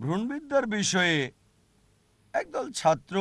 ভ্রূণবিদ্যার বিষয়ে একদল ছাত্র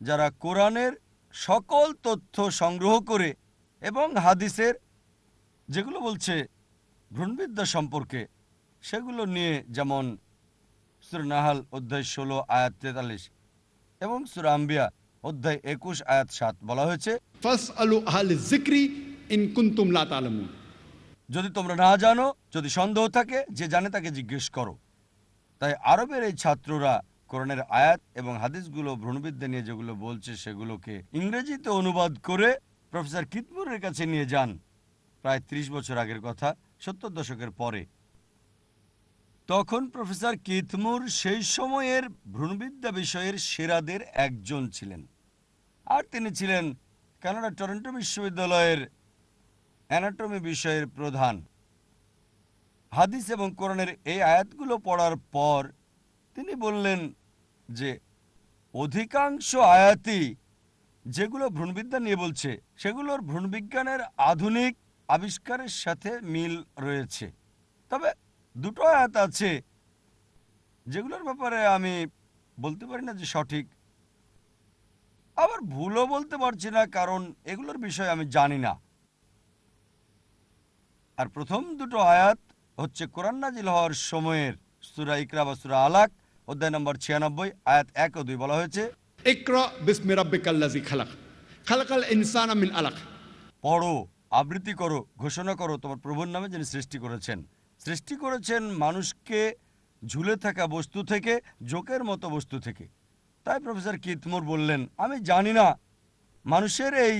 যারা কোরআনের সকল তথ্য সংগ্রহ করে এবং হাদিসের যেগুলো বলছে ভ্রূণবিদ্যা সম্পর্কে সেগুলো নিয়ে যেমন সুরনাহাল অধ্যায় ষোলো আয়াত তেতাল্লিশ এবং সুরাম্বিয়া অধ্যায় একুশ আয়াত সাত বলা হয়েছে। যদি তোমরা না জানো যদি সন্দেহ থাকে যে জানে তাকে জিজ্ঞেস করো। তাই আরবের এই ছাত্ররা কোরআনের আয়াত এবং হাদিসগুলো, ভ্রূণবিদ্যা নিয়ে যেগুলো বলছে সেগুলোকে ইংরেজিতে অনুবাদ করে প্রফেসর কিতমুরের কাছে নিয়ে যান। প্রায় ৩০ বছর আগের কথা, সত্তর দশকের পরে। তখন প্রফেসর কিতমুর সেই সময়ের ভ্রূণবিদ্যা বিষয়ের সেরাদের একজন ছিলেন। আর তিনি ছিলেন কানাডা টরন্টো বিশ্ববিদ্যালয়ের অ্যানাটমি বিষয়ের প্রধান। হাদিস এবং কোরআনের এই আয়াতগুলো পড়ার পর তিনি বললেন যে অধিকাংশ আয়াতি যেগুলো ভ্রূণবিদ্যা নিয়ে বলছে, সেগুলোর ভ্রূণবিজ্ঞানের আধুনিক আবিষ্কারের সাথে মিল রয়েছে। তবে দুটো আয়াত আছে যেগুলোর ব্যাপারে আমি বলতে পারি না যে সঠিক। আবার ভুলও বলতে পারছি না, কারণ এগুলোর বিষয়ে আমি জানি না। আর প্রথম দুটো আয়াত হচ্ছে কোরআন নাজিল হওয়ার সময়ের সুরা ইকরা বা সুরা আলাক অধ্যায় নম্বর ছিয়ানব্বই আয়াত এক ও দুই বলা হয়েছে। ইকরা বিসমি রাব্বিকাল্লাজি খালাক। খালাকাল ইনসান মিন আলাক। পড়ো আবৃত্তি করো ঘোষণা করো তোমার প্রভুর নামে যিনি সৃষ্টি করেছেন। সৃষ্টি করেছেন মানুষকে ঝুলে থাকা বস্তু থেকে জোকের মতো বস্তু থেকে। তাই প্রফেসর কিতমোর বললেন আমি জানি না মানুষের এই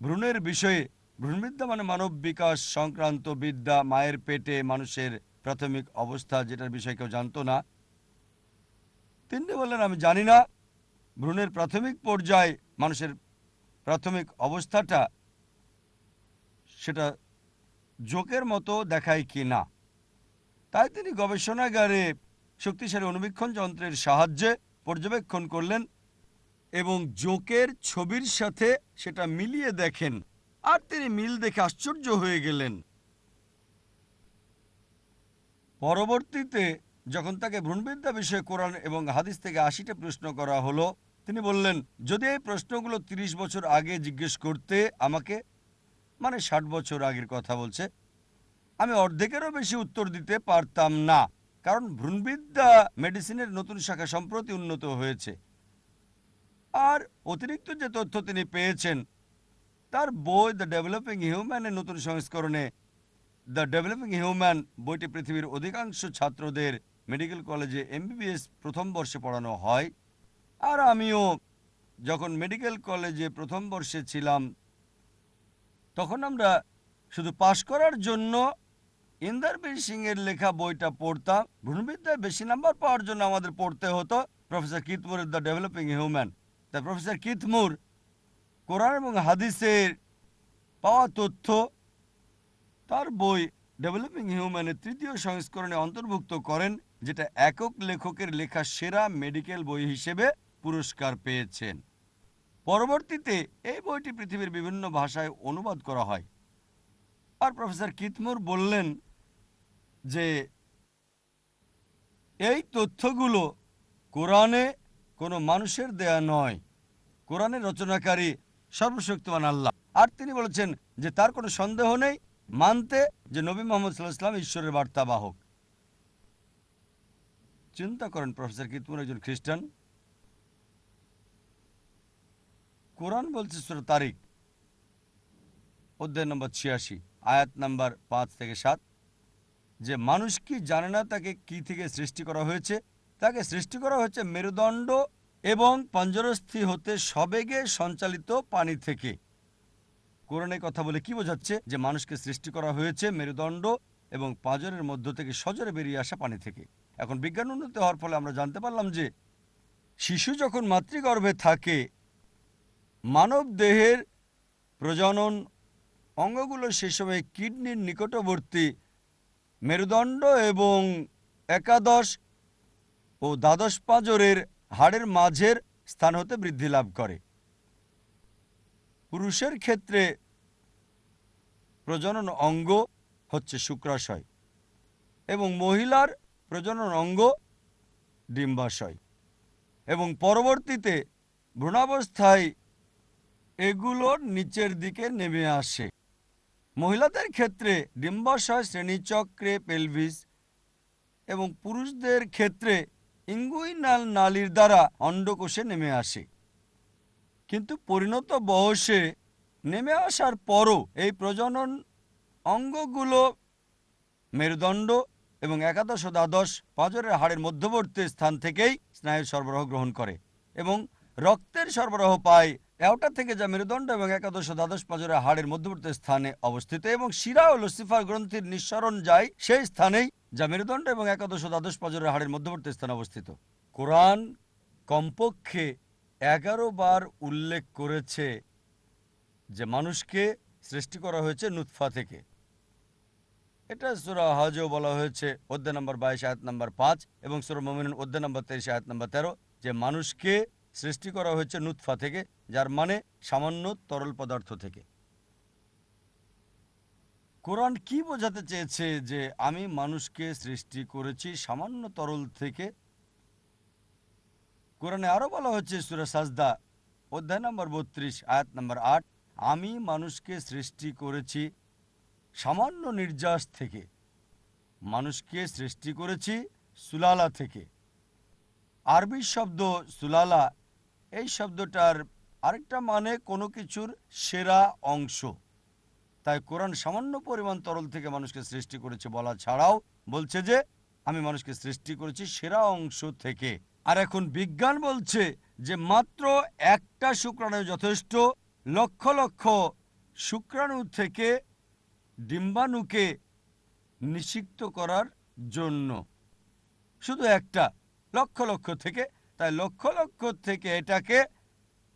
ভ্রূণের বিষয়ে ভ্রূণবিদ্যা মানে মানব বিকাশ সংক্রান্ত বিদ্যা মায়ের পেটে মানুষের প্রাথমিক অবস্থা যেটার বিষয়ে কেউ জানতো না। তিনি বললেন, আমি জানি না। ভ্রূণের প্রাথমিক পর্যায়ে মানুষের প্রাথমিক অবস্থাটা সেটা জোকের মতো দেখায় কি না? তাই তিনি গবেষণাগারে শক্তিশালী অনুবীক্ষণ যন্ত্রের সাহায্যে পর্যবেক্ষণ করলেন এবং জোকের ছবির সাথে সেটা মিলিয়ে দেখেন। আর তিনি মিল দেখে আশ্চর্য হয়ে গেলেন। পরবর্তীতে যখন তাকে ভ্রূণবিদ্যা বিষয়ে কোরআন এবং হাদিস থেকে আশিটা প্রশ্ন করা হলো, তিনি বললেন, যদি এই প্রশ্নগুলো ৩০ বছর আগে জিজ্ঞেস করতে আমাকে মানে ষাট বছর আগের কথা বলছে, আমি অর্ধেকেরও বেশি উত্তর দিতে পারতাম না, কারণ ভ্রূণবিদ্যা মেডিসিনের নতুন শাখা সম্প্রতি উন্নত হয়েছে। আর অতিরিক্ত যে তথ্য তিনি পেয়েছেন তার বই দ্য ডেভেলপিং হিউম্যানের নতুন সংস্করণে দ্য ডেভেলপিং হিউম্যান বইটি পৃথিবীর অধিকাংশ ছাত্রদের মেডিকেল কলেজে এমবিবিএস প্রথম বর্ষে পড়ানো হয়। আর আমিও যখন মেডিকেল কলেজে প্রথম বর্ষে ছিলাম, তখন আমরা শুধু পাশ করার জন্য ইন্দারবীর সিং এর লেখা বইটা পড়তাম। ভ্রূণবিদ্যায় বেশি নাম্বার পাওয়ার জন্য আমাদের পড়তে হতো। প্রফেসর কিতমুরের দ্য ডেভেলপিং হিউম্যান তাই প্রফেসর কিতমুর কোরআন এবং হাদিসের পাওয়া তথ্য, তার বই ডেভেলপিং হিউম্যানের তৃতীয় সংস্করণে অন্তর্ভুক্ত করেন, যেটা একক লেখকের লেখা সেরা মেডিকেল বই হিসেবে পুরস্কার পেয়েছেন। পরবর্তীতে এই বইটি পৃথিবীর বিভিন্ন ভাষায় অনুবাদ করা হয়। আর প্রফেসর কিতমুর বললেন যে, এই তথ্যগুলো কোরআনে কোনো মানুষের দেয়া নয়। কোরআনের রচনাকারী সর্বশক্তিমান আল্লাহ। আর তিনি বলেছেন যে তার কোনো সন্দেহ নেই, মানতে যে নবী মোহাম্মদ সাল্লাহ ঈশ্বরের বার্তাবাহক চিন্তা করেন প্রফেসর কিতমুর একজন খ্রিস্টান? কোরআন বলছে সুরা তারিখ, অধ্যায় নম্বর ছিয়াশি, আয়াত নাম্বার পাঁচ থেকে সাত। যে মানুষ কি জানে না তাকে কি থেকে সৃষ্টি করা হয়েছে? তাকে সৃষ্টি করা হয়েছে মেরুদণ্ড এবং পঞ্জরস্থি হতে সবেগে সঞ্চালিত পানি থেকে। কোরআনে কথা বলে কি বোঝাচ্ছে? যে মানুষকে সৃষ্টি করা হয়েছে মেরুদণ্ড এবং পাঁজরের মধ্য থেকে সজরে বেরিয়ে আসা পানি থেকে। এখন বিজ্ঞান উন্নতি হওয়ার ফলে আমরা জানতে পারলাম যে, শিশু যখন মাতৃগর্ভে থাকে, মানব দেহের প্রজনন অঙ্গগুলো সে সময় কিডনির নিকটবর্তী মেরুদণ্ড এবং একাদশ ও দ্বাদশ পাঁজরের হাড়ের মাঝের স্থান হতে বৃদ্ধি লাভ করে। পুরুষের ক্ষেত্রে প্রজনন অঙ্গ হচ্ছে শুক্রাশয় এবং মহিলার প্রজনন অঙ্গ ডিম্বাশয় এবং পরবর্তীতে ভ্রূণাবস্থায় এগুলোর নিচের দিকে নেমে আসে। মহিলাদের ক্ষেত্রে ডিম্বাশয়, শ্রেণীচক্রে পেলভিস এবং পুরুষদের ক্ষেত্রে ইঙ্গুইনাল নালীর দ্বারা অন্ডকোষে নেমে আসে। কিন্তু পরিণত বয়সে নেমে আসার পরও এই প্রজনন অঙ্গগুলো মেরুদণ্ড এবং একাদশ দ্বাদশ পাঁচরের হাড়ের মধ্যবর্তী স্থান থেকেই স্নায়ু সরবরাহ গ্রহণ করে এবং রক্তের সরবরাহ পায় এওটা থেকে যা মেরুদণ্ড এবং একাদশ দ্বাদশ পাঁজরের হাড়ের মধ্যবর্তী স্থানে অবস্থিত এবং শিরা ও লসিফার গ্রন্থির নিঃসরণ যায় সেই স্থানেই যা মেরুদণ্ড এবং একাদশ দ্বাদশ পাঁজরের হাড়ের মধ্যবর্তী স্থানে অবস্থিত। কোরআন কমপক্ষে এগারো বার উল্লেখ করেছে যে মানুষকে সৃষ্টি করা হয়েছে নুৎফা থেকে। এটা সুরা হজও বলা হয়েছে, অধ্যায় নম্বর বাইশ, আয়াত নম্বর পাঁচ এবং সুরা মমিন অধ্যায় নম্বর তেইশ, আয়াত নম্বর তেরো, যে মানুষকে সৃষ্টি করা হয়েছে নুৎফা থেকে, যার মানে সামান্য তরল পদার্থ থেকে। কোরআন কি বোঝাতে চেয়েছে যে আমি মানুষকে সৃষ্টি করেছি সামান্য তরল থেকে? কোরআনে আরও বলা হচ্ছে সুরা সাজদা, অধ্যায় নম্বর বত্রিশ, আয়াত নম্বর আট, আমি মানুষকে সৃষ্টি করেছি সামান্য নির্যাস থেকে। মানুষকে সৃষ্টি করেছি সুলালা থেকে। আরবি শব্দ সুলালা এই শব্দটার আরেকটা মানে কোনো কিছুর সেরা অংশ। তাই কোরআন সামান্য পরিমাণ তরল থেকে মানুষকে সৃষ্টি করেছে বলা ছাড়াও বলছে যে, আমি মানুষকে সৃষ্টি করেছি সেরা অংশ থেকে। আর এখন বিজ্ঞান বলছে যে, মাত্র একটা শুক্রাণু যথেষ্ট, লক্ষ লক্ষ শুক্রাণু থেকে ডিম্বাণুকে নিষিক্ত করার জন্য। শুধু একটা, লক্ষ লক্ষ থেকে তাই লক্ষ লক্ষ থেকে এটাকে,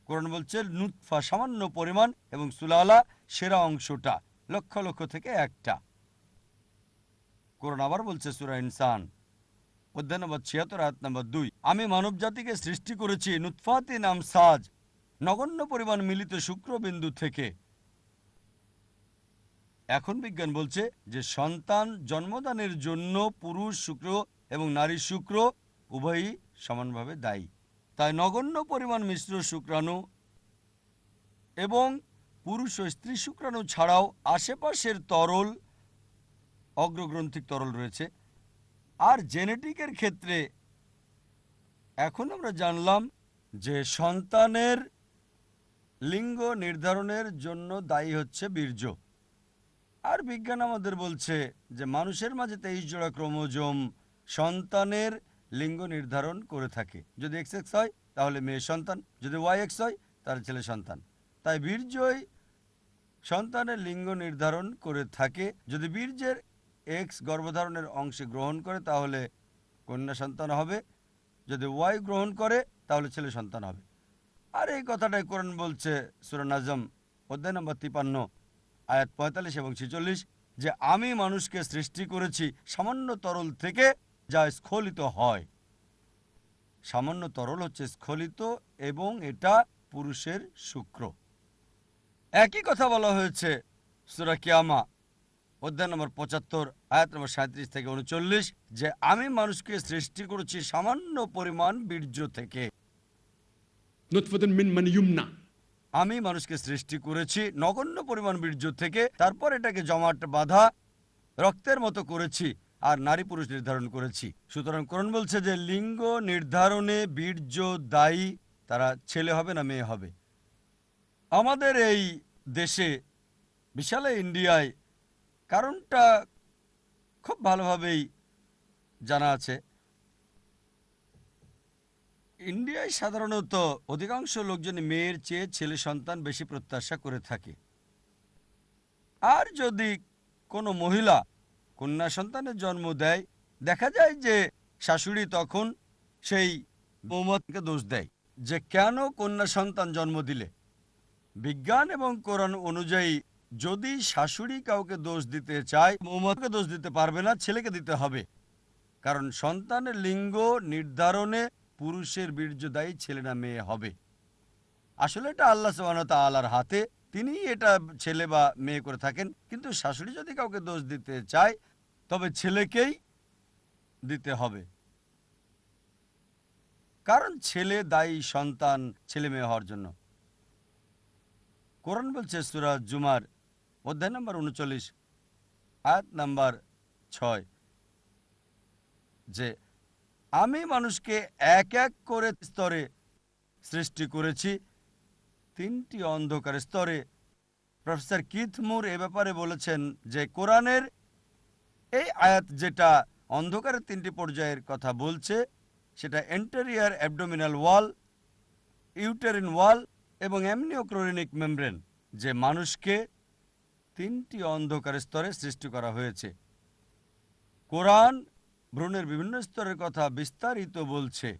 কোরআন বলছে নুৎফা সামান্য পরিমাণ এবং সুলালা সেরা অংশটা, লক্ষ লক্ষ থেকে একটা। কোরআন আবার বলছে সুরা ইনসান, অধ্যায় নম্বর ছিয়াত্তর, আয়াত নম্বর দুই। আমি মানব জাতিকে সৃষ্টি করেছি নুৎফাতি নাম সাজ, নগণ্য পরিমাণ মিলিত শুক্রবিন্দু থেকে। এখন বিজ্ঞান বলছে যে সন্তান জন্মদানের জন্য পুরুষ শুক্র এবং নারী শুক্র উভয়ই সমানভাবে দায়ী। তাই নগণ্য পরিমাণ মিশ্র শুক্রাণু এবং পুরুষ ও স্ত্রী শুক্রাণু ছাড়াও আশেপাশের তরল, অগ্রগ্রন্থিক তরল রয়েছে। আর জেনেটিকের ক্ষেত্রে এখন আমরা জানলাম যে সন্তানের লিঙ্গ নির্ধারণের জন্য দায়ী হচ্ছে বীর্য। আর বিজ্ঞান আমাদের বলছে যে মানুষের মাঝে তেইশ জোড়া ক্রোমোজোম সন্তানের লিঙ্গ নির্ধারণ করে থাকে। যদি এক্স এক্স হয়, তাহলে মেয়ে সন্তান। যদি ওয়াই এক্স হয়, তার ছেলে সন্তান। তাই বীর্যই সন্তানের লিঙ্গ নির্ধারণ করে থাকে। যদি বীর্যের এক্স গর্ভধারণের অংশে গ্রহণ করে, তাহলে কন্যা সন্তান হবে। যদি ওয়াই গ্রহণ করে, তাহলে ছেলে সন্তান হবে। আর এই কথাটাই কোরআন বলছে সুরান আজম অধ্যায় নম্বর তিপান্ন, আয়াত পঁয়তাল্লিশ এবং ছেচল্লিশ, যে আমি মানুষকে সৃষ্টি করেছি সামান্য তরল থেকে যা স্খলিত হয়। সামান্য তরল হচ্ছে স্খলিত এবং এটা পুরুষের শুক্র। একই কথা বলা হয়েছে সুরাকিয়ামা অধ্যায় নম্বর পঁচাত্তর আয়াত নম্বর সাঁত্রিশ থেকে উনচল্লিশ যে আমি মানুষকে সৃষ্টি করেছি সামান্য পরিমাণ বীর্য থেকে। আমি মানুষকে সৃষ্টি করেছি নগণ্য পরিমাণ বীর্য থেকে তারপর এটাকে জমাট বাঁধা রক্তের মতো করেছি। আর নারী পুরুষ নির্ধারণ করেছি। সুতরাং কোরআন বলছে যে লিঙ্গ নির্ধারণে বীর্য, দায়ী, তারা ছেলে হবে না মেয়ে হবে। আমাদের এই দেশে, বিশাল ইন্ডিয়ায়, কারণটা খুব ভালোভাবেই জানা আছে। ইন্ডিয়ায় সাধারণত অধিকাংশ লোকজন মেয়ের চেয়ে ছেলে সন্তান বেশি প্রত্যাশা করে থাকে। আর যদি কোনো মহিলা কন্যা সন্তানের জন্ম দেয়। দেখা যায় যে শাশুড়ি তখন সেই মৌমাতকে দোষ দেয়। যে কেন কন্যা সন্তান জন্ম দিলে? বিজ্ঞান এবং কোরআন অনুযায়ী যদি শাশুড়ি কাউকে দোষ দিতে চায় মৌমাতকে দোষ দিতে পারবে না, ছেলেকে দিতে হবে। কারণ সন্তানের লিঙ্গ নির্ধারণে পুরুষের বীর্যদায়ী ছেলে না মেয়ে হবে। আসলে এটা আল্লাহ আল্লাহর হাতে। তিনি এটা ছেলে বা মেয়ে করে থাকেন। কিন্তু শাশুড়ি যদি কাউকে দোষ দিতে চায় তবে ছেলেকেই দিতে হবে। কারণ ছেলে দায়ী সন্তান ছেলে মেয়ে হওয়ার জন্য। কোরআন বলছে সুরা জুমার অধ্যায় নম্বর উনচল্লিশ, আয়াত নাম্বার ছয়, যে আমি মানুষকে এক এক করে স্তরে সৃষ্টি করেছি, তিনটি অন্ধকার স্তরে। প্রফেসর কিথমুর এ ব্যাপারে বলেছেন যে কোরআনের এই আয়াত যেটা অন্ধকারের তিনটি পর্যায়ের কথা বলছে, সেটা anterior abdominal wall uterine wall এবং অ্যামনিওক্লোরিনিক মেমব্রেন যে মানুষকে তিনটি অন্ধকার স্তরে সৃষ্টি করা হয়েছে। কোরআন ভ্রূণের বিভিন্ন স্তরের কথা বিস্তারিত বলছে।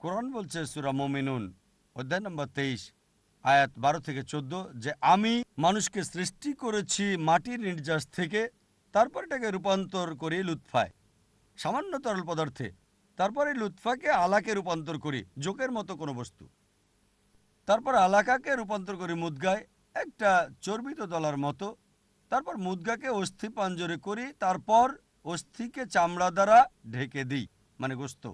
কোরআন বলছে সুরা মোমিনুন, অধ্যায় নম্বর তেইশ। আয়াত বারো থেকে চোদ্দ, যে আমি মানুষকে সৃষ্টি করেছি মাটির নির্যাস থেকে, তারপর এটাকে রূপান্তর করি লুৎফায়। সামান্য তরল পদার্থে, তারপরে লুৎফাকে আলাকে রূপান্তর করি, জোকের মতো কোনো বস্তু। তারপর আলাকাকে রূপান্তর করি মুদগায়, একটা চর্বিত দলার মতো। তারপর মুদগাকে অস্থি পাঞ্জরে করি, তারপর অস্থিকে চামড়া দ্বারা ঢেকে দিই মানে গোস্ত।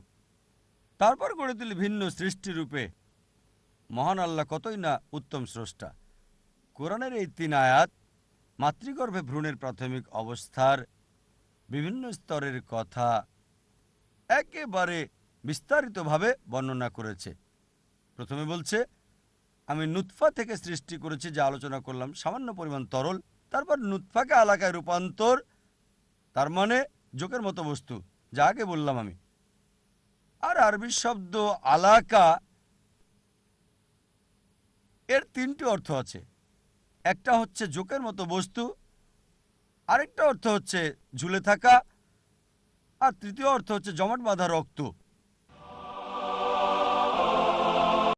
তারপর গড়ে তুলি ভিন্ন সৃষ্টিরূপে মহান আল্লাহ কতই না উত্তম স্রষ্টা। কোরআনের এই তিন আয়াত মাতৃগর্ভে ভ্রূণের প্রাথমিক অবস্থার বিভিন্ন স্তরের কথা একেবারে বিস্তারিতভাবে বর্ণনা করেছে। প্রথমে বলছে, আমি নুৎফা থেকে সৃষ্টি করেছি যা আলোচনা করলাম, সামান্য পরিমাণ তরল, তারপর নুৎফাকে আলাকায় রূপান্তর, তার মানে জোকের মতো বস্তু, যা আগে বললাম আমি। আর আরবি শব্দ আলাকা এর তিনটি অর্থ আছে। একটা হচ্ছে জোকের মতো বস্তু, আরেকটা অর্থ হচ্ছে ঝুলে থাকা, আর তৃতীয় অর্থ হচ্ছে জমাট বাঁধা রক্ত।